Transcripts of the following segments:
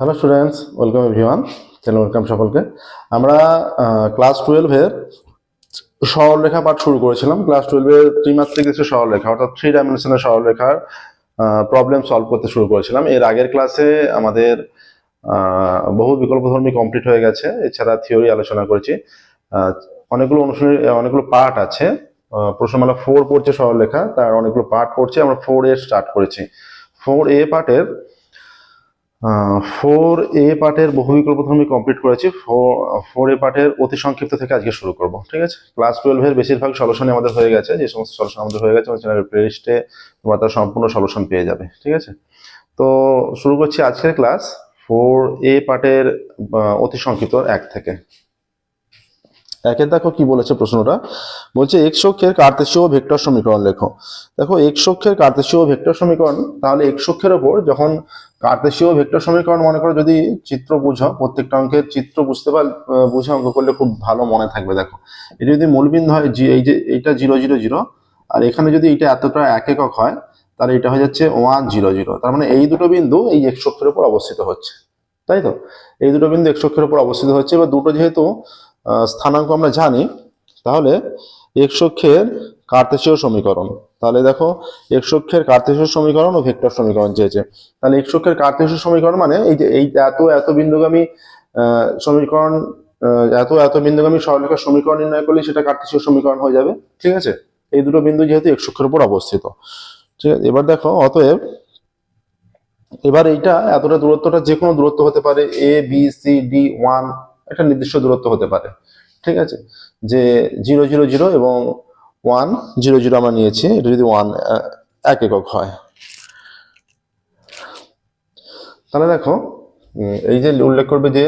Hello students welcome everyone channel welcome সকলকে। আমরা class টুয়েলভের সরলরেখা পাঠ শুরু করেছিলাম। ক্লাস টুয়েলভের ত্রিমাত্রিক কিছু সরলরেখা, অর্থাৎ থ্রি ডাইমেনশনের সরলরেখার প্রবলেম সলভ করতে শুরু করেছিলাম। এর আগের ক্লাসে আমাদের বহু বিকল্পধর্মী কমপ্লিট হয়ে গেছে। এছাড়া থিওরি আলোচনা করেছি। অনেকগুলো অনুশীলনী, অনেকগুলো পার্ট আছে। প্রশ্নমালা ফোর পড়ছে সরলরেখা, তার অনেকগুলো পার্ট পড়ছে। আমরা ফোর এ স্টার্ট করেছি। ফোর এ পার্টের ফোর এ পার্টের বহু বিকল্পধর্মী কমপ্লিট করেছি। ফোর এ পার্টের অতি সংক্ষিপ্ত থেকে আজকে শুরু করব, ঠিক আছে? ক্লাস টুয়েলভের বেশিরভাগ সলিউশনই আমাদের হয়ে গেছে, যে সমস্ত সলিউশন আমাদের হয়ে গেছে আমার চ্যানেলের প্লেলিস্টে তোমরা তার সম্পূর্ণ সলিউশন পেয়ে যাবে, ঠিক আছে? তো শুরু করছি আজকের ক্লাস ফোর এ পার্টের অতি সংক্ষিপ্ত এক থেকে। একের দেখো কি বলেছে প্রশ্নটা। বলছে এক্স অক্ষের কার্তেশীয় ভেক্টর সমীকরণ লেখো। দেখো এক্স অক্ষের কার্তেশীয় ভেক্টর সমীকরণ, তাহলে এক্স অক্ষের ওপর যখন কার্তেশীয় ভেক্টর সমীকরণ মনে করো যদি চিত্র বুঝো, প্রত্যেকটা অঙ্কের চিত্র বুঝতে পার বুঝে অঙ্ক করলে খুব ভালো মনে থাকবে, দেখো। এটা যদি মূলবিন্দু হয়, জি- এই যে এইটা জিরো জিরো জিরো, আর এখানে যদি এটা এতটা এক একক হয়, তাহলে এটা হয়ে যাচ্ছে ওয়ান, জিরো জিরো। তার মানে এই দুটো বিন্দু এই এক্স অক্ষের উপর অবস্থিত হচ্ছে, তাই তো? এই দুটো বিন্দু এক্স অক্ষের উপর অবস্থিত হচ্ছে। এবার দুটো যেহেতু স্থানাঙ্ক আমরা জানি, তাহলে এক্স অক্ষের কার্তেশীয় সমীকরণ তাহলে দেখো এক্স কার্তেশ্বর সমীকরণ ও ভেক্টর সমীকরণ চেয়েছে। তাহলে এক্স কার্তেশ্বর সমীকরণ মানে এই যে এই এত এত বিন্দুগামী সমীকরণ এত এত বিন্দুগামী সরলরেখার সমীকরণ নির্ণয় করলে সেটা কার্তেশীয় সমীকরণ হয়ে যাবে, ঠিক আছে? এই দুটো বিন্দু যেহেতু এক্স অক্ষের উপর অবস্থিত, ঠিক আছে? এবার দেখো, অতএব এবার এইটা এতটা দূরত্বটা যে কোনো দূরত্ব হতে পারে A B C D one একটা নির্দিষ্ট দূরত্ব হতে পারে, ঠিক আছে? যে জিরো জিরো জিরো এবং ওয়ান জিরো জিরো আমরা নিয়েছি। এটা যদি ওয়ান এক একক হয়। তাহলে দেখো এই যে উল্লেখ করবে যে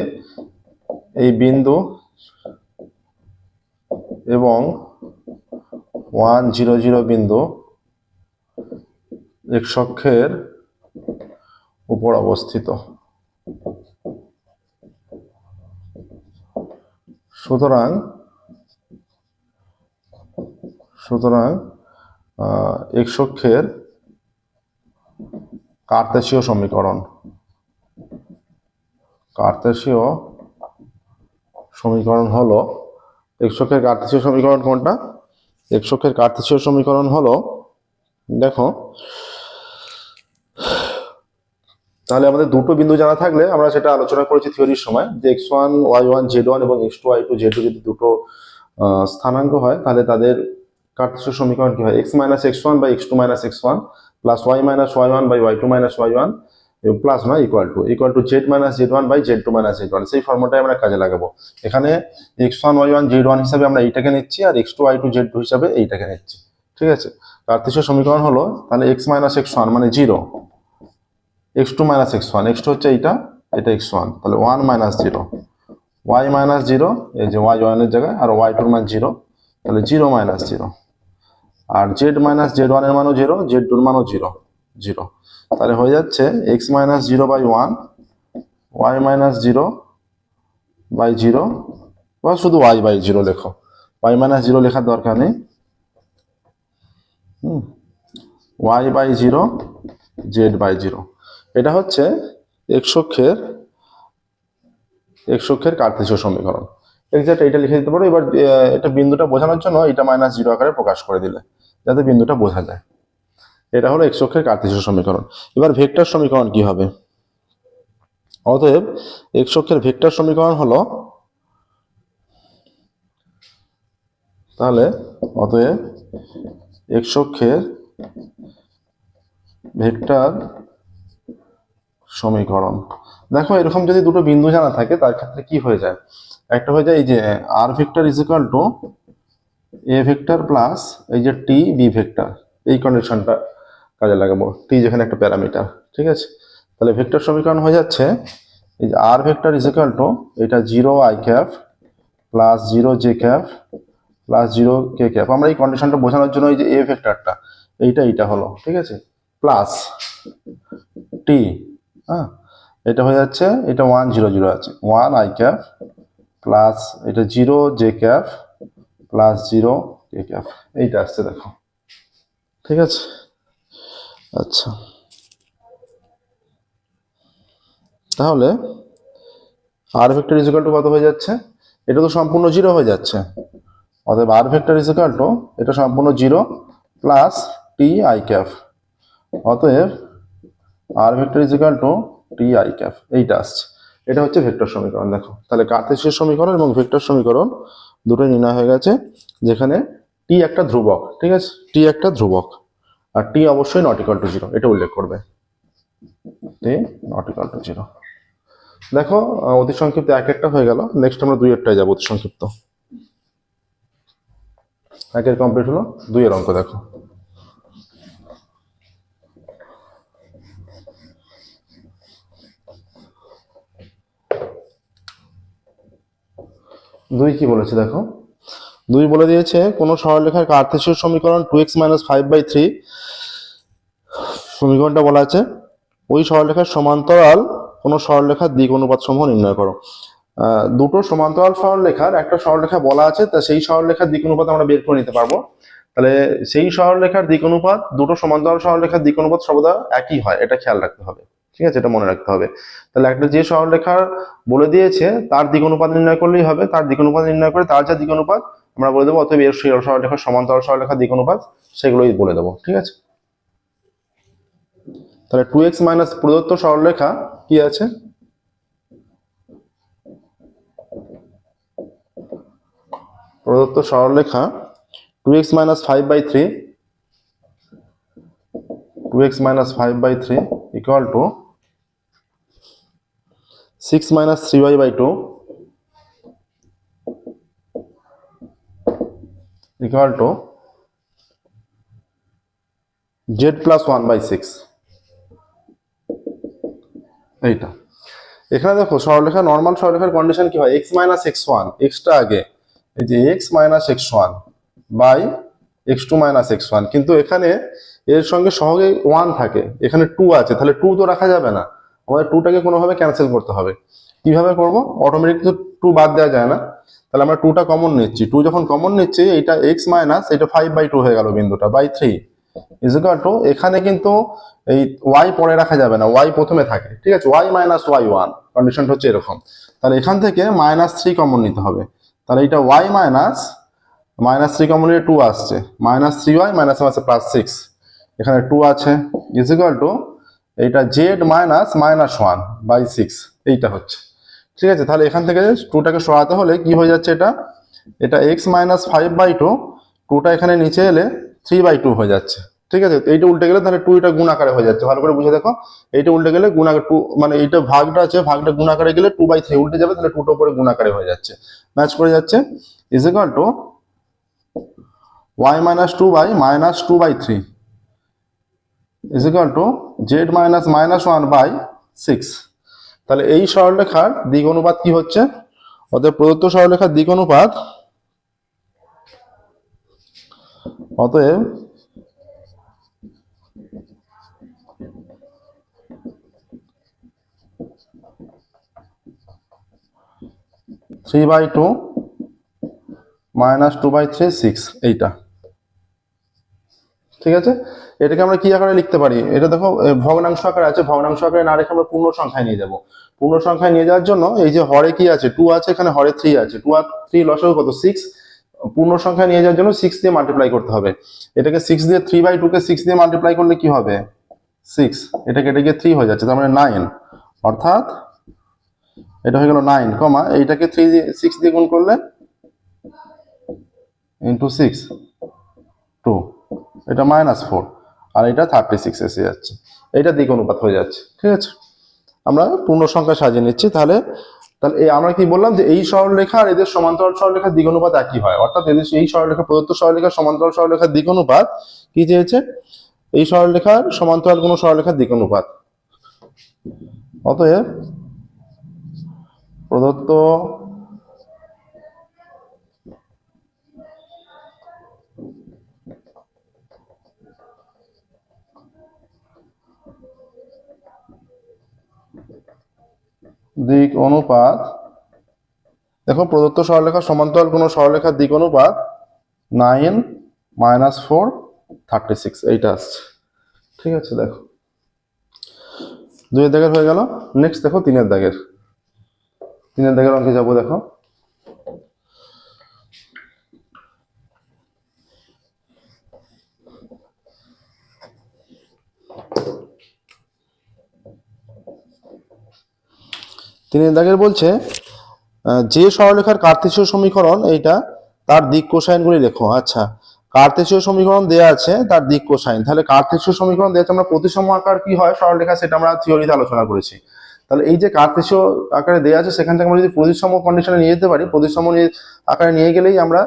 এই বিন্দু এবং ওয়ান জিরো জিরো বিন্দু এক্স অক্ষের উপর অবস্থিত। সুতরাং সুতরাং এক্স অক্ষের কার্তেশীয় সমীকরণ। কার্তেশীয় সমীকরণ হলো অক্ষের কার্তেশীয় সমীকরণ কোনটা? অক্ষের কার্তেশীয় সমীকরণ হলো, দেখো, তাহলে আমাদের দুটো বিন্দু জানা থাকলে আমরা সেটা আলোচনা করেছি থিওরির সময়, যে x one, y one, z one এবং x two, y two, z two যদি দুটো স্থানাঙ্ক হয়, তাহলে তাদের কার্তেশীয় সমীকরণ কি হয়? X minus x one by x two minus x one plus y minus y one by y two minus y one plus নয় equal to equal to z minus z one by z two minus z one সেই ফর্মটাই আমরা কাজে লাগাবো। এখানে x one y one z one হিসাবে আমরা এইটাকে নিচ্ছি আর x two y two z two হিসাবে এইটাকে নিচ্ছি। ঠিক আছে? কার্তেশীয় সমীকরণ হলো, তাহলে এক্স মাইনাস এক্স ওয়ান মানে zero x two minus x one x two হচ্ছে এইটা, এটা এক্স ওয়ান তাহলে one minus zero y minus zero এই যে ওয়াই ওয়ানের জায়গায়, আর ওয়াই টুর মান জিরো তাহলে জিরো মাইনাস জিরো আর জেড মাইনাস জেড ওয়ানের মানও জিরো জেড টুর মানও জিরো জিরো তাহলে হয়ে যাচ্ছে x minus zero by one y minus zero by zero বা শুধু ওয়াই বাই জিরো লেখো। ওয়াই মাইনাস জিরো লেখার দরকার নেই। হুম y by zero z by zero এটা হচ্ছে এক্স অক্ষের কার্তেশীয় সমীকরণ। এক্সাক্ট এটা লিখে দিতে পারো। এবার এটা বিন্দুটা বোঝানোর জন্য এটা মাইনাস জিরো আকারে প্রকাশ করে দিলে। যাতে বিন্দুটা বোঝা যায়। এটা হলো এক্স অক্ষের সমীকরণ। এবার ভেক্টর সমীকরণ কি হবে? অতএব এক্স অক্ষের ভেক্টর সমীকরণ হলো তাহলে অতএব এক্স অক্ষের ভেক্টর সমীকরণ। দেখো, এরকম যদি দুটো বিন্দু জানা থাকে, তার ক্ষেত্রে কি হয়ে যায়? একটা হয়ে যায় এই যে r vector is equal to a vector plus এই যে টি বি ভেক্টর এই কন্ডিশনটা কাজে লাগাবো। টি যেখানে একটা প্যারামিটার ঠিক আছে? তাহলে ভেক্টর সমীকরণ হয়ে যাচ্ছে। এই যে r vector is equal to এটা zero i cap plus zero j cap plus zero k cap আমরা এই কন্ডিশনটা বোঝানোর জন্য এই যে এ ভেক্টরটা এইটা এইটা হলো, ঠিক আছে? প্লাস টি হ্যাঁ? এটা হয়ে যাচ্ছে, এটা ওয়ান জিরো জিরো আছে। ওয়ান আই ক্যাপ প্লাস এটা zero j cap plus zero k cap এইটা আসছে, দেখো। ঠিক আছে? আচ্ছা। তাহলে আর ভেক্টর ইজিক্যাল টু কত হয়ে যাচ্ছে? এটা তো সম্পূর্ণ জিরো হয়ে যাচ্ছে। অতএব আর ভেক্টর ইজিক্যাল টু এটা সম্পূর্ণ zero plus t i cap অতএব r vector is equal to t i cap এইটা আসছে। এটা হচ্ছে ভেক্টর সমীকরণ, দেখো। তাহলে কার্তেশীয় সমীকরণ এবং ভেক্টর সমীকরণ দুটোই নির্ণয় হয়ে গেছে, যেখানে টি একটা ধ্রুবক, ঠিক আছে? টি একটা ধ্রুবক, আর টি অবশ্যই নট ইকাল টু জিরো এটা উল্লেখ করবে। T not equal to zero দেখো অতি সংক্ষিপ্ত এক একটা হয়ে গেল নেক্সট আমরা দুই একটাই যাব অতি সংক্ষিপ্ত। একের কমপ্লিট হলো দুইয়ের অঙ্ক, দেখো। দুই কি বলেছে দেখো? দুই বলে দিয়েছে, কোনো সরলরেখার কার্তেশীয় সমীকরণ two x minus five by three সমীকরণটা বলা আছে, ওই সরলরেখার সমান্তরাল কোনো সরলরেখার দিক অনুপাত সমূহ নির্ণয় করো। দুটো সমান্তরাল সরলরেখার, একটা সরলরেখা বলা আছে, তা সেই সরলরেখার দিক অনুপাত আমরা বের করে নিতে পারব। তাহলে সেই সরলরেখার দিক অনুপাত, দুটো সমান্তরাল সরলরেখার দিক অনুপাত সর্বদা একই হয়, এটা খেয়াল রাখতে হবে। ঠিক আছে? এটা মনে রাখতে হবে। তাহলে একটা যে সরলরেখা বলে দিয়েছে, তার দিক অনুপাত নির্ণয় করলেই হবে। তার দিক অনুপাত নির্ণয় করে, তার যা দিক অনুপাত আমরা বলে দেবো, অতএব এর সরলরেখার সমান্তরাল সরলরেখার দিক অনুপাত সেগুলোই বলে দেবো। ঠিক আছে? তাহলে টু এক্স মাইনাস প্রদত্ত সরলরেখা কি আছে? প্রদত্ত সরলরেখা two x minus five by three two x minus five by three equal to six minus three y by two equal to z plus one by six এইটা। এখানে দেখো সরলরেখা নর্মাল সরলরেখার কন্ডিশন কি হয়? এক্স মাইনাস এক্স ওয়ান এক্সটা আগে। এই যে x minus x one by x two minus x one কিন্তু এখানে এর সঙ্গে সহগে ওয়ান থাকে। এখানে টু আছে, তাহলে টু তো রাখা যাবে না। আমাদের টুটাকে কোনোভাবে ক্যান্সেল করতে হবে। কীভাবে করব? অটোমেটিক তো টু বাদ দেওয়া যায় না। তাহলে আমরা টুটা কমন নিচ্ছি। টু যখন কমন নিচ্ছি, এটা এক্স মাইনাস এটা ফাইভ বাই টু হয়ে গেল বিন্দুটা বাই থ্রি ইজিকাল টু এখানে কিন্তু এই ওয়াই পরে রাখা যাবে না ওয়াই প্রথমে থাকে। ঠিক আছে? ওয়াই মাইনাস ওয়াই ওয়ান কন্ডিশনটা হচ্ছে এরকম। তাহলে এখান থেকে মাইনাস থ্রি কমন নিতে হবে। তাহলে এটা y minus minus three common নিয়ে টু আসছে। মাইনাস থ্রি ওয়াই মাইনাস আছে প্লাস সিক্স এখানে টু আছে। ইজিকাল টু এইটা z minus minus one by six এইটা হচ্ছে। ঠিক আছে? তাহলে এখান থেকে টুটাকে সরাতে হলে কি হয়ে যাচ্ছে এটা? এটা x minus five by two টুটা এখানে নিচে এলে থ্রি বাই টু হয়ে যাচ্ছে। ঠিক আছে? এইটা উল্টে গেলে তাহলে টু এটা গুণাকারে হয়ে যাচ্ছে। ভালো করে বুঝে দেখো। এইটা উল্টে গেলে গুণাকার টু মানে এইটা ভাগটা আছে, ভাগটা গুণাকারে গেলে টু বাই থ্রি উল্টে যাবে, তাহলে টুটা উপরে গুণাকারে হয়ে যাচ্ছে। ম্যাচ করে যাচ্ছে। Is equal to y minus two by minus two by three is equal to z minus minus one by six তাহলে এই সরলরেখার দিক অনুপাত কি হচ্ছে? অতএব প্রদত্ত সরলরেখার দিক অনুপাত অতএব three by two minus two by three six এইটা। ঠিক আছে? এটাকে আমরা কি আকারে লিখতে পারি? এটা দেখো ভগ্নাংশ আকারে আছে, ভগ্নাংশ আকারে না রেখে আমরা পূর্ণ সংখ্যায় নিয়ে যাব। পূর্ণ সংখ্যায় নিয়ে যাওয়ার জন্য এই যে হরে কি আছে? টু আছে, এখানে হরে থ্রি আছে। টু আর থ্রি লসও কত? সিক্স পূর্ণ সংখ্যা নিয়ে যাওয়ার জন্য সিক্স দিয়ে মাল্টিপ্লাই করতে হবে। এটাকে সিক্স দিয়ে থ্রি বাই টুকে সিক্স দিয়ে মাল্টিপ্লাই করলে কি হবে? সিক্স এটা কেটে গিয়ে থ্রি হয়ে যাচ্ছে, তার মানে নাইন অর্থাৎ, এটা হয়ে গেল নাইন কমা এইটাকে থ্রি দিয়ে সিক্স দিয়ে গুণ করলে ইন্টু সিক্স টু এটা মাইনাস ফোর আর এটা থার্টি সিক্স এসে যাচ্ছে। এইটা দিক অনুপাত হয়ে যাচ্ছে, ঠিক আছে? আমরা পূর্ণ সংখ্যা সাজিয়ে নিচ্ছি, তাহলে তাহলে এই আমরা কি বললাম যে এই সরলরেখা আর এদের সমান্তরাল সরলরেখার দিক অনুপাত একই হয়। অর্থাৎ এদের এই সরলরেখা, প্রদত্ত সরলরেখার সমান্তরাল সরলরেখার দিক অনুপাত কি চেয়েছে? এই সরলরেখার সমান্তরাল কোনো সরলরেখার দিক অনুপাত। অতএব প্রদত্ত দিক অনুপাত, দেখো প্রদত্ত সরলরেখা সমান্তরাল কোনো সরলরেখার দিক অনুপাত nine minus four thirty six এইটা আসছে। ঠিক আছে, দেখো। দুইয়ের দাগের হয়ে গেল। নেক্সট দেখো তিনের দাগের। তিনের দাগের অঙ্কে যাব, দেখো। তিনের দাগের বলছে যে সরলরেখার কার্তেশীয় সমীকরণ, এইটা তার দিক কোসাইনগুলি লেখো। আচ্ছা কার্তেশীয় সমীকরণ দেয়া আছে তার দিক কোসাইন। তাহলে কার্তেশীয় সমীকরণ দেওয়া আছে, আমরা প্রতিসম আকার কি হয়? সরলরেখা সেটা আমরা থিওরিতে আলোচনা করেছি। তাহলে এই যে কার্তেশীয় আকারে দেওয়া আছে, সেখান থেকে আমরা যদি প্রতিসম কন্ডিশনে নিয়ে যেতে পারি, প্রতিসম আকারে নিয়ে গেলেই আমরা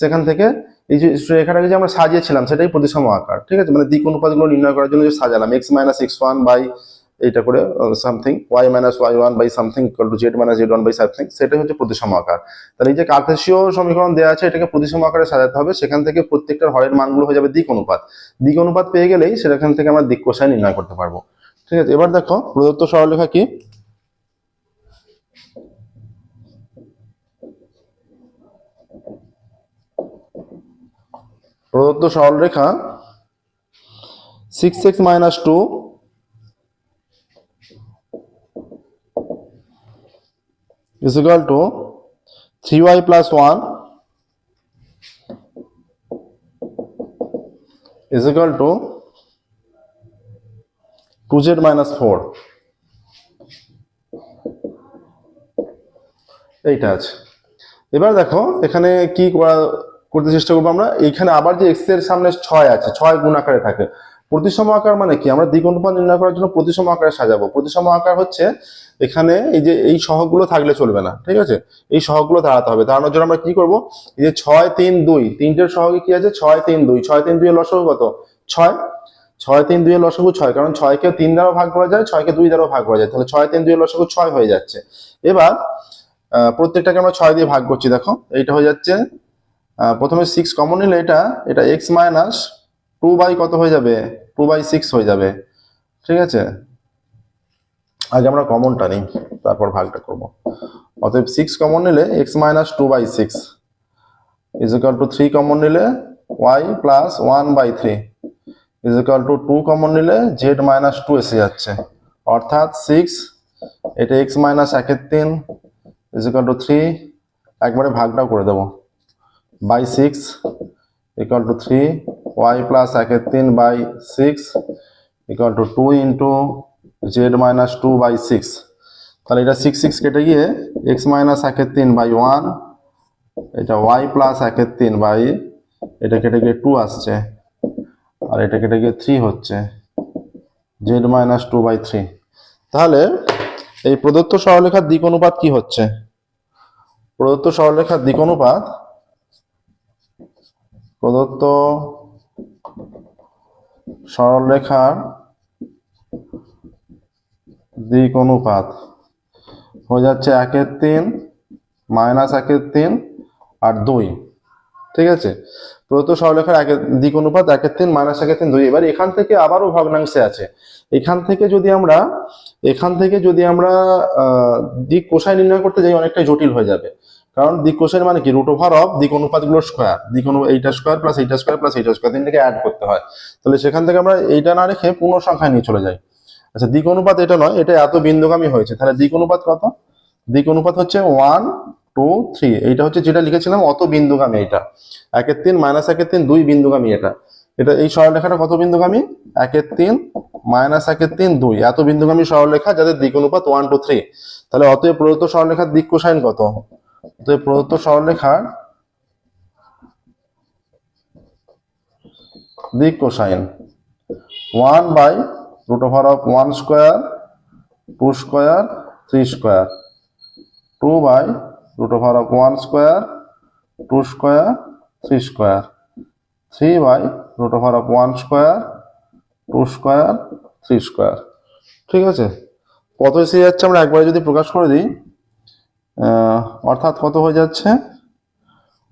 সেখান থেকে এই যে রেখাটাকে যে আমরা সাজিয়েছিলাম, সেটাই প্রতিসম আকার। ঠিক আছে? মানে দিক অনুপাতগুলো নির্ণয় করার জন্য যে সাজালাম x minus x one by এইটা করে something y minus y one by something to z minus z one by something সেটাই হচ্ছে প্রতিসম আকার। তাহলে এই যে কার্তেশীয় সমীকরণ দেওয়া আছে, এটাকে প্রতিসম আকারে সাজাতে হবে, সেখান থেকে প্রত্যেকটার হরের মানগুলো হয়ে যাবে দিক অনুপাত। দিক অনুপাত পেয়ে গেলেই সেখান থেকে আমরা দিক কোষায় নির্ণয় করতে পারব। ঠিক আছে, এবার দেখো, প্রদত্ত সরলরেখা কি? প্রদত্ত সরলরেখা six x minus two is equal to 3y plus 1 is equal to 2z minus 4 এইটা আছে। এবার দেখো, এখানে কি করা করতে চেষ্টা করব আমরা? এইখানে আবার যে এক্সের সামনে ছয় আছে, ছয় গুণ থাকে। প্রতিসম আকার মানে কি? আমরা দিক অনুপাত নির্ণয় করার জন্য প্রতিসম আকারে সাজাবো। প্রতিসম আকার হচ্ছে এখানে এই যে এই সহগগুলো থাকলে চলবে না, ঠিক আছে? এই সহগগুলো দাঁড়াতে হবে। দাঁড়ানোর জন্য আমরা কি করব? এই যে ছয়, তিন, দুই, তিনটের সহগে কি আছে? ছয়, তিন, দুই। ছয়, তিন দুই এর লসগু কত? ছয়। ছয়, তিন দুই এর লসগু ছয়, কারণ ছয়কে তিন দ্বারাও ভাগ করা যায়, ছয়কে দুই দ্বারাও ভাগ করা যায়। তাহলে ছয়, তিন দুই এর লসগু ছয় হয়ে যাচ্ছে। এবার প্রত্যেকটাকে আমরা ছয় দিয়ে ভাগ করছি, দেখো। এইটা হয়ে যাচ্ছে প্রথমে সিক্স কমন নিলে এটা এটা এক্স মাইনাস টু বাই কত হয়ে যাবে? টু বাই সিক্স হয়ে যাবে। ঠিক আছে? আগে আমরা কমনটা নিই, তারপর ভাগটা করব। অতএব সিক্স কমন নিলে x minus two by six is equal to three common নিলে y plus one by three is equal to two common নিলে জেড মাইনাস টু এসে যাচ্ছে। অর্থাৎ সিক্স এটা এক্স মাইনাস একের তিন ইজ ইকাল টু থ্রি একবারে ভাগটাও করে দেবো। By six two three y plus একের তিন by six equal to two into z minus two by six তাহলে এটা সিক্স সিক্স কেটে গিয়ে মাইনাস একের তিন বাই ওয়ান এটা ওয়াই প্লাস একের তিন বাই এটা কেটে গিয়ে টু আসছে, আর এটা কেটে গিয়ে থ্রি হচ্ছে z minus two by three তাহলে এই প্রদত্ত সরলরেখার দিক অনুপাত কি হচ্ছে? প্রদত্ত সরলরেখার দিক অনুপাত প্রদত্ত সরলরেখার দিক অনুপাত। হয়ে যাচ্ছে একের তিন, মাইনাস একের তিন আর দুই। ঠিক আছে? প্রদত্ত সরলরেখার একের দিক অনুপাত একের তিন, মাইনাস একের তিন, দুই। এবার এখান থেকে আবারও ভগ্নাংশে আছে। এখান থেকে যদি আমরা, এখান থেকে যদি আমরা দিক কোষায় নির্ণয় করতে যাই অনেকটা জটিল হয়ে যাবে। কারণ দিক কোষের মানে কি? রুট ওভার অফ দিক অনুপাতগুলোর স্কোয়ার দিক অনু এইটা স্কোয়ার প্লাস এইটা স্কোয়ার প্লাস এইটা স্কোয়ার তিনটাকে অ্যাড করতে হয়। তাহলে সেখান থেকে আমরা এইটা না রেখে পূর্ণ সংখ্যায় নিয়ে চলে যাই। আচ্ছা দিক অনুপাত এটা নয়, এটা এত বিন্দুগামী হয়েছে। তাহলে দিক অনুপাত কত? দিক অনুপাত হচ্ছে ওয়ান টু থ্রি এইটা হচ্ছে যেটা লিখেছিলাম, অত বিন্দুগামী এটা। একের তিন মাইনাস একের তিন, দুই বিন্দুগামী এটা। এটা এই সরলরেখাটা কত বিন্দুগামী? একের তিন মাইনাস একের তিন, দুই। এত বিন্দুগামী সরলরেখা যাদের দিক অনুপাত ওয়ান টু থ্রি তাহলে অতএব প্রদত্ত সরলরেখার দিক কোসাইন কত? অতএব প্রদত্ত সরলরেখার দিক cosine. One by root over of one square, two square, three square. Two by root over of one square, two square, three square. Three by root over of one square, two square, three square. ঠিক আছে? কত এসে যাচ্ছে আমরা একবারে যদি প্রকাশ করে দিই অর্থাৎ কত হয়ে যাচ্ছে?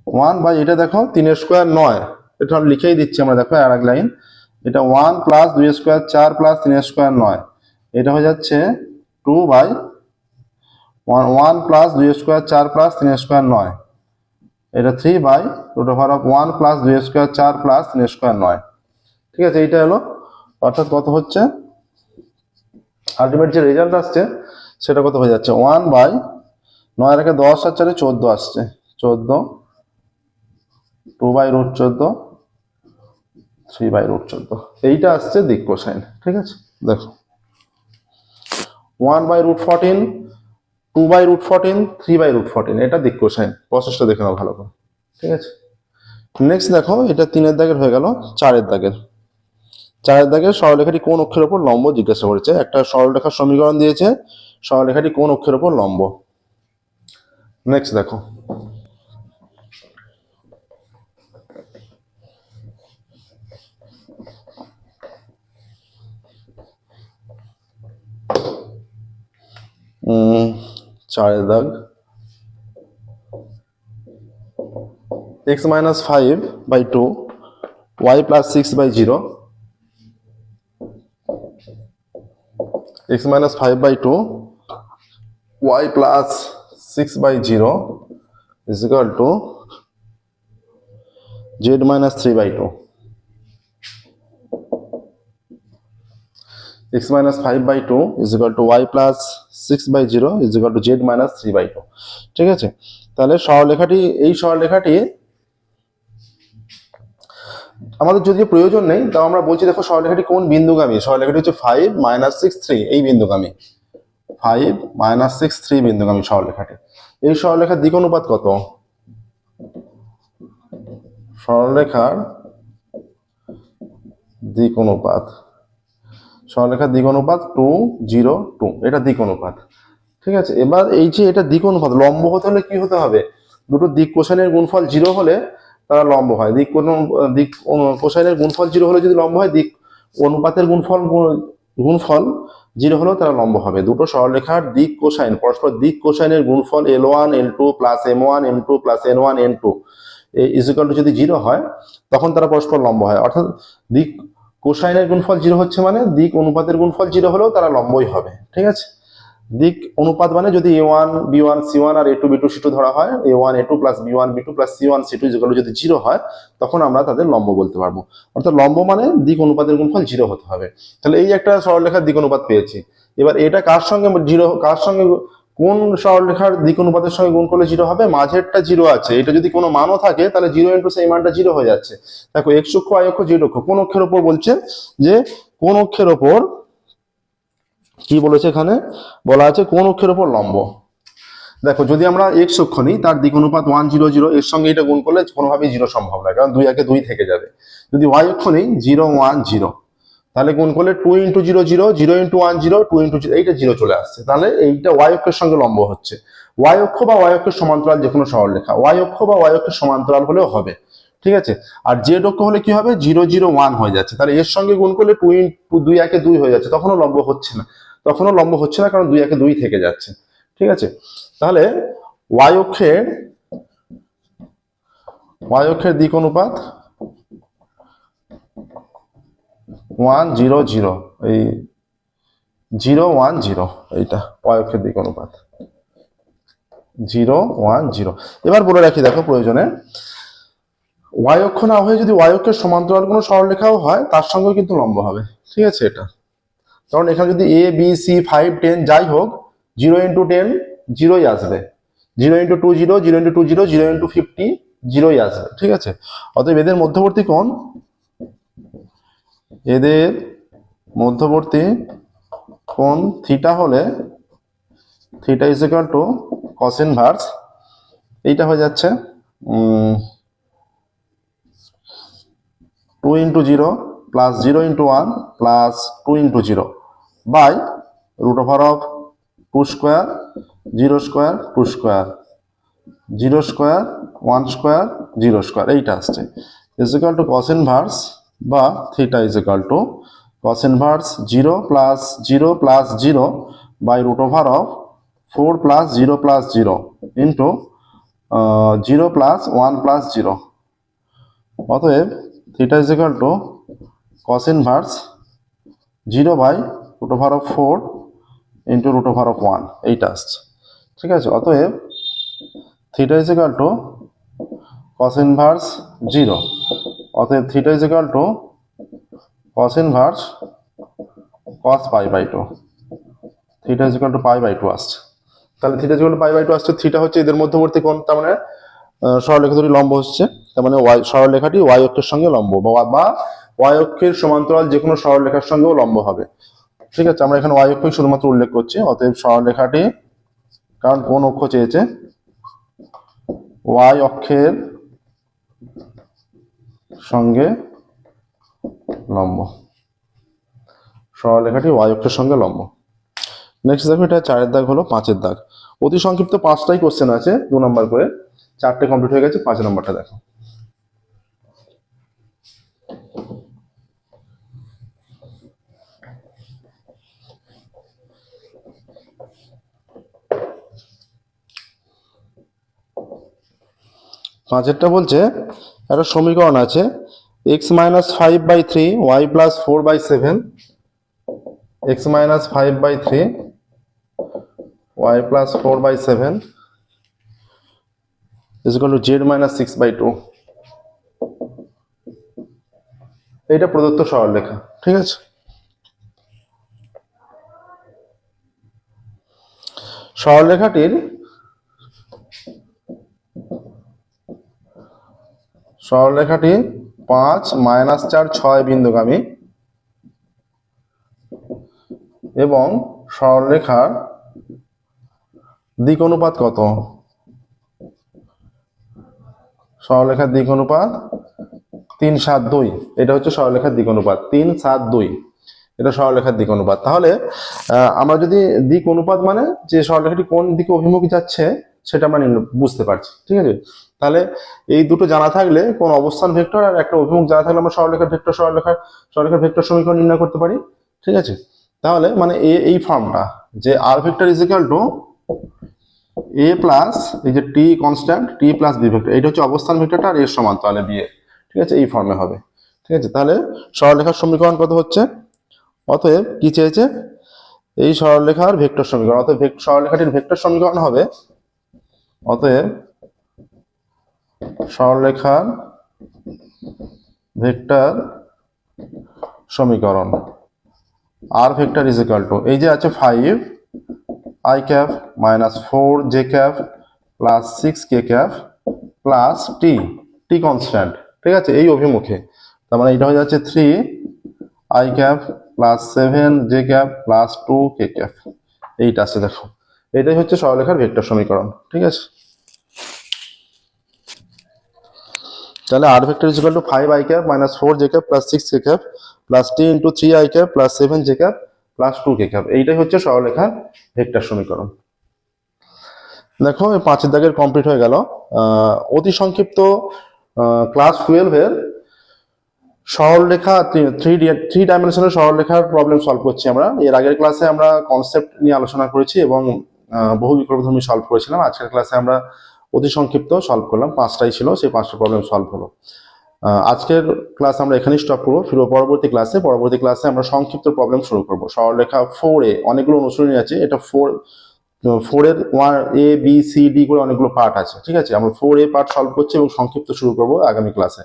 ওয়ান বাই এটা দেখো, তিনের স্কোয়ার নয়। এটা লিখেই দিচ্ছি আমরা, দেখো, আর এক লাইন। এটা ওয়ান প্লাস দুই স্কোয়ার চার প্লাস তিনের স্কোয়ার নয়। এটা হয়ে যাচ্ছে two by one one plus দুই স্কোয়ার চার প্লাস তিন স্কোয়ার নয়। এটা three by root over of one plus দুই স্কোয়ার চার প্লাস তিন স্কোয়ার নয়। ঠিক আছে, এইটা হলো অর্থাৎ কত হচ্ছে? আলটিমেট যে রেজাল্ট আসছে, সেটা কত হয়ে যাচ্ছে? ওয়ান বাই নয় রেখে দশ আর চারে চোদ্দ আসছে। চোদ্দ টু বাই রুট চোদ্দ থ্রি বাই রুট চোদ্দ। এইটা আসছে দিক কোসাইন, ঠিক আছে? দেখো। One by root fourteen two by root fourteen three by root fourteen এটা দিক কোসাইন। প্রসেসটা দেখে নাও ভালো করে, ঠিক আছে? নেক্সট দেখো, এটা তিনের দাগের হয়ে গেল, চারের দাগের। চারের দাগের সরলরেখাটি কোন অক্ষের ওপর লম্ব জিজ্ঞাসা করেছে? একটা সরলরেখার সমীকরণ দিয়েছে, সরলরেখাটি কোন অক্ষের ওপর লম্ব? নেক্সট দেখো। চারের দাগ। X minus five by two, y plus six by zero. x minus 5 by 2 y plus 6 by 0 is equal to z minus 3 by 2 x minus 5 by 2 is equal to y plus 6 by 0 is equal to z minus 3 by 2 ঠিক আছে? তাহলে সরলরেখাটি, এই সরলরেখাটি আমাদের যদি প্রয়োজন নেই, তাও আমরা বলছি, দেখো সরলরেখাটি কোন বিন্দুগামী? সরলরেখাটি হচ্ছে ফাইভ মাইনাস সিক্স থ্রি এই বিন্দুগামী। ফাইভ মাইনাস সিক্স থ্রি বিন্দুগামী সরলরেখাটি। এই সরলরেখার দিক অনুপাত কত? সরলরেখার দিক অনুপাত। সরলরেখার দিক অনুপাত টু, জিরো, টু। এটা দিক অনুপাত। ঠিক আছে, এবার এই যে এটা দিক অনুপাত, লম্ব হতে হলে কি হতে হবে? দুটো দিক কোষানের গুণফল জিরো হলে তারা লম্ব হয়। দিক কোন, দিক কোসাইনের গুণফল জিরো হলে যদি লম্ব হয়, দিক অনুপাতের গুণফল, গুণ- গুণফল জিরো হলেও তারা লম্ব হবে। দুটো সরলরেখার দিক কোসাইন, পরস্পর দিক কোসাইনের গুণফল l one l two plus m one m two plus n one n two is equal to যদি জিরো হয়, তখন তারা পরস্পর লম্ব হয়। অর্থাৎ দিক কোসাইনের গুণফল জিরো হচ্ছে মানে দিক অনুপাতের গুণফল জিরো হলেও তারা লম্বই হবে। ঠিক আছে? দিক অনুপাত মানে যদি a one b one c one R a two b two c two ধরা হয় a one a two plus b one b two plus c one c two যেগুলো যদি জিরো হয়, তখন আমরা তাদের লম্ব বলতে পারব। অর্থাৎ লম্ব মানে দিক অনুপাতের গুণফল জিরো হতে হবে। তাহলে এই একটা সরলরেখার দিক অনুপাত পেয়েছি। এবার এটা কার সঙ্গে জিরো কার সঙ্গে, কোন সরলরেখার দিক অনুপাতের সঙ্গে গুণ করলে জিরো হবে? মাঝেরটা জিরো আছে। এটা যদি কোনো মানও থাকে, তাহলে জিরো ইন্টু সেই মানটা জিরো হয়ে যাচ্ছে। দেখো এক্স অক্ষ আই অক্ষ জেড অক্ষ, কোন অক্ষের ওপর বলছে যে, কোন অক্ষের ওপর কি বলেছে এখানে? বলা আছে কোন অক্ষের ওপর লম্ব। দেখো, যদি আমরা এক্স অক্ষ নিই, তার দিক অনুপাত ওয়ান জিরো জিরো এর সঙ্গে এটা গুণ করলে কোনোভাবেই জিরো সম্ভব নয়, কারণ দুই একে দুই থেকে যাবে। যদি ওয়াই অক্ষ নেই জিরো ওয়ান জিরো তাহলে গুণ করলে two into zero zero zero into one zero two into zero এইটা জিরো চলে আসছে। তাহলে এইটা ওয়াই অক্ষের সঙ্গে লম্ব হচ্ছে। ওয়াই অক্ষ বা ওয়াই অক্ষের সমান্তরাল যে কোনো সরলরেখা ওয়াই অক্ষ বা ওয়াই অক্ষের সমান্তরাল হলেও হবে, ঠিক আছে? আর জেড অক্ষ হলে কি হবে? জিরো জিরো ওয়ান হয়ে যাচ্ছে। তাহলে এর সঙ্গে গুণ করলে টু ইন্টু দুই একে দুই হয়ে যাচ্ছে, তখনও লম্ব হচ্ছে না। তখনও লম্ব হচ্ছে না, কারণ দুই একে দুই থেকে যাচ্ছে। ঠিক আছে? তাহলে ওয়াই অক্ষের ওয়াই অক্ষের দিক অনুপাত ওয়ান জিরো জিরো এই জিরো ওয়ান জিরো এইটা ওয়াই অক্ষের দিক অনুপাত। জিরো ওয়ান জিরো এবার বলে রাখি, দেখো প্রয়োজনে ওয়াই অক্ষ না হয়ে যদি ওয়াই অক্ষের সমান্তরাল কোনো সরলরেখাও হয়, তার সঙ্গেও কিন্তু লম্ব হবে। ঠিক আছে এটা? কারণ এখানে যদি a b c five ten যাই হোক জিরো ইন্টু টেন জিরোই আসবে। Zero into two zero zero into two zero zero into fifty জিরোই আসবে, ঠিক আছে? অতএব এদের মধ্যবর্তী কোণ? এদের মধ্যবর্তী কোণ থিটা হলে theta is equal to cos inverse এইটা হয়ে যাচ্ছে two into zero plus zero into one plus two into zero by root over of two square, zero square, two square, zero square, one square, zero square. এইটা আসছে। Is equal to cos inverse বা theta is equal to cos inverse zero plus zero plus zero by root over of four plus zero plus zero into zero plus one plus zero. অতএব theta is equal to cos inverse zero by root over of four into root over of one এইটা আসছে ঠিক আছে? অতএব theta is equal to cos inverse zero অতএব theta is equal to cos inverse cos pi by two theta is equal to pi by two আসছে তাহলে theta is equal to pi by two আসছে theta হচ্ছে এদের মধ্যবর্তী কোণ, তার মানে সরলরেখা দুটি লম্ব হচ্ছে। তার মানে ওয়াই সরলরেখাটি ওয়াই অক্ষের সঙ্গে লম্ব, বা ওয়াই অক্ষের সমান্তরাল যে কোনো সরলরেখার সঙ্গেও লম্ব হবে। ঠিক আছে, আমরা এখানে ওয়াই অক্ষই শুধুমাত্র উল্লেখ করছি, অতএব সরলরেখাটি কারণ কোন অক্ষ চেয়েছে? ওয়াই অক্ষের সঙ্গে লম্ব। সরলরেখাটি ওয়াই অক্ষের সঙ্গে লম্ব। নেক্সট দেখো, এটা চারের দাগ হলো পাঁচের দাগ। অতি সংক্ষিপ্ত পাঁচটাই কোশ্চেন আছে, দু নম্বর করে। চারটে কমপ্লিট হয়ে গেছে, পাঁচ নম্বরটা দেখো। পাঁচেরটা বলছে, একটা সমীকরণ আছে x minus five by three y plus four by seven x minus five by three y plus four by seven equal to z minus six by two এইটা প্রদত্ত সরলরেখা ঠিক আছে? সরলরেখাটির সরলরেখাটি পাঁচ মাইনাস চার ছয় বিন্দুগামী। এবং সরলরেখার দিক অনুপাত কত? সরলরেখার দিক অনুপাত তিন সাত দুই। এটা হচ্ছে সরলরেখার দিক অনুপাত, তিন সাত দুই। এটা সরলরেখার দিক অনুপাত। তাহলে আমরা যদি দিক অনুপাত মানে যে সরলরেখাটি কোন দিকে অভিমুখ যাচ্ছে, সেটা আমরা বুঝতে পারছি। ঠিক আছে? তাহলে এই দুটো জানা থাকলে কোন অবস্থান ভেক্টর আর একটা অভিমুখ জানা থাকলে আমরা সরলরেখার ভেক্টর সরলরেখার সরলরেখার ভেক্টর সমীকরণ নির্ণয় করতে পারি, ঠিক আছে? তাহলে মানে এ, এই ফর্মটা যে r vector is equal to a plus এই যে t constant t plus b vector এটা হচ্ছে অবস্থান ভেক্টরটা আর এর সমান তাহলে বি এর, ঠিক আছে? এই ফর্মে হবে, ঠিক আছে? তাহলে সরলরেখার সমীকরণ কত হচ্ছে? অতএব কি চেয়েছে? এই সরলরেখার ভেক্টর সমীকরণ, অতএব সরলরেখাটির ভেক্টর সমীকরণ হবে, অতএব সরলরেখার ভেক্টর সমীকরণ। R vector is equal to এই যে আছে five i cap minus four j cap plus six k cap plus t t constant ঠিক আছে? এই অভিমুখে। তার মানে এটা হয়ে যাচ্ছে three i cap plus seven j cap plus two k cap এইটা আছে, দেখো। এটাই হচ্ছে সরলরেখার ভেক্টর সমীকরণ, ঠিক আছে? তাহলে r vector is to five i cap minus four j cap plus six k cap plus t into three i cap plus seven j cap plus two k cap এইটাই হচ্ছে সরলরেখার ভেক্টর সমীকরণ। দেখো, এই পাঁচের দাগের কমপ্লিট হয়ে গেল। অতি সংক্ষিপ্ত ক্লাস টুয়েলভের সরলরেখা থ্রি থ্রি ডাইমেনশনের সরলরেখার প্রবলেম সলভ করছি আমরা। এর আগের ক্লাসে আমরা কনসেপ্ট নিয়ে আলোচনা করেছি এবং বহু বিকল্পধর্মী সলভ করেছিলাম। আজকের ক্লাসে আমরা অতি সংক্ষিপ্ত সলভ করলাম। পাঁচটাই ছিল, সেই পাঁচটা প্রবলেম সলভ হলো। আজকের ক্লাস আমরা এখানেই স্টপ করব। ফিরো পরবর্তী ক্লাসে পরবর্তী ক্লাসে আমরা সংক্ষিপ্ত প্রবলেম শুরু করব। সরলরেখা ফোর এ অনেকগুলো অনুশীলনী আছে। এটা ফোর ফোর এর one a b c d করে অনেকগুলো পার্ট আছে। ঠিক আছে? আমরা ফোর এ পার্ট সলভ করছি এবং সংক্ষিপ্ত শুরু করব আগামী ক্লাসে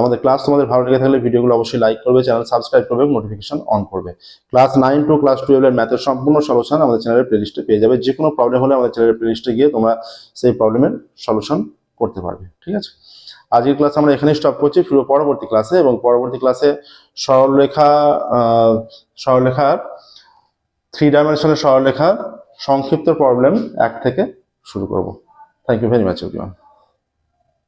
আমাদের ক্লাস তোমাদের ভালো লেগে থাকলে ভিডিওগুলো অবশ্যই লাইক করবে চ্যানেল সাবস্ক্রাইব করবে নোটিফিকেশন অন করবে। ক্লাস নাইন টু ক্লাস টুয়েলভের ম্যাথের সম্পূর্ণ সলিউশন আমাদের চ্যানেলের প্লেলিস্টে পেয়ে যাবে। যে কোনো প্রবলেম হলে আমাদের চ্যানেলের প্লেলিস্টে গিয়ে তোমরা সেই প্রবলেমের সলিউশন করতে পারবে, ঠিক আছে? আজকের ক্লাস আমরা এখানেই স্টপ করছি। ফিরো পরবর্তী ক্লাসে এবং পরবর্তী ক্লাসে সরলরেখা সরলরেখার থ্রি ডাইমেনশনের সরলরেখার সংক্ষিপ্ত প্রবলেম এক থেকে শুরু করব। Thank you very much everyone